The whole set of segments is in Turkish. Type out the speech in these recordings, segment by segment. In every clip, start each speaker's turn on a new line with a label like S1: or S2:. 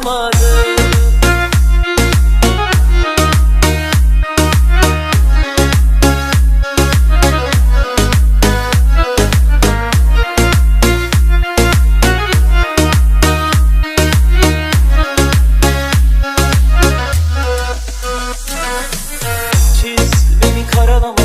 S1: kalmadı. Çiz beni karalama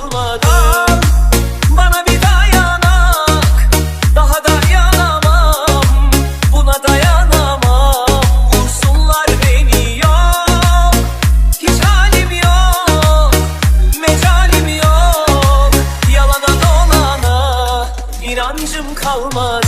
S1: sormadan Bana bir dayanak Daha dayanamam Buna dayanamam. Vursunlar beni yok Hiç halim yok Mecalim yok. Yalana dolana inancım kalmadı.